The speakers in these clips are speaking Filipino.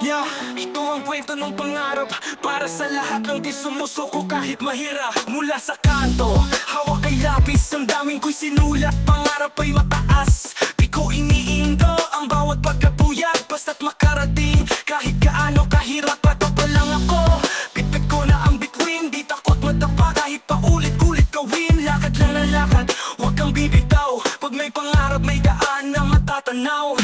Yeah, ito ang kwento ng pangarap Para sa lahat ng di sumusuko kahit mahirap Mula sa kanto, hawak kay lapis Ang daming ko'y sinulat, pangarap ay mataas Di ko iniindo ang bawat pagkapuyat. Basta't makarating, kahit gaano kahirap Pato pa lang ako, bitbit ko na ang bituin Di takot madapa kahit paulit-ulit gawin Lakad lang na lakad, huwag kang bibitaw Pag may pangarap may daan na matatanaw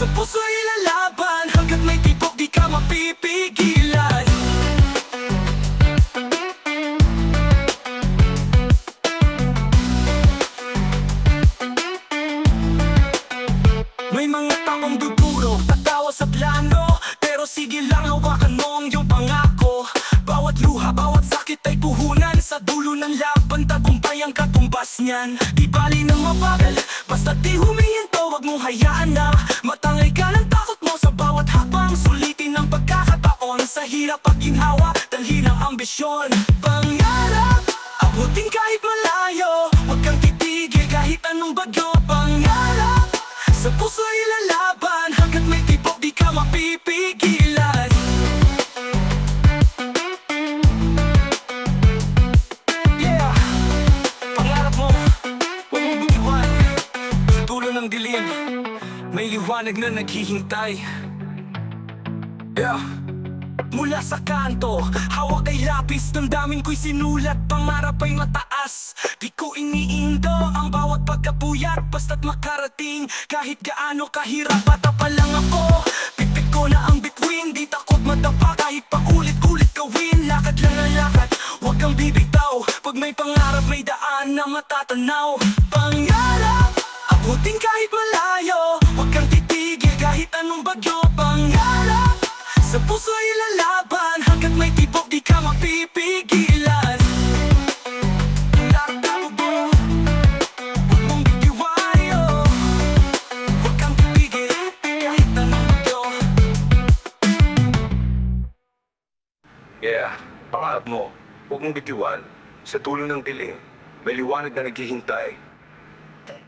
sa puso ilalaban Hanggat may tipok di ka mapipigilan. May mga taong duduro, tatawa sa plano Pero sige lang hawakan mo ang tagumpay ang katumbas niyan. Di bali ng mabagal, basta di humihinto Huwag mong hayaan na. Matangay ka ng takot mo Sa bawat hakbang, sulitin ang pagkakataon. Sa hirap at ginhawa, dalhin ang ambisyon. Pangarap, abutin kahit malayo May liwanag na naghihintay. Yeah. Mula sa kanto, hawak kay lapis. Ng daming ko'y sinulat, pangarap ay mataas. Di ko iniindo ang bawat pagkapuyat Basta't makarating, kahit gaano kahirap Bata pa lang ako, pipit ko na ang bituin Di takot madapa kahit paulit-ulit gawin Lakad lang ang lakad, huwag kang bibitaw Pag may pangarap may daan na matatanaw. Pangarap, abutin kahit malayo Huwag kang titigil kahit anong bagyo Pangarap, sa puso ay lalaban Hanggat may tibok di ka mapipigilan Yeah, pangarap mo Huwag mong bitiwan. Sa tulo ng dilim May liwanag na naghihintay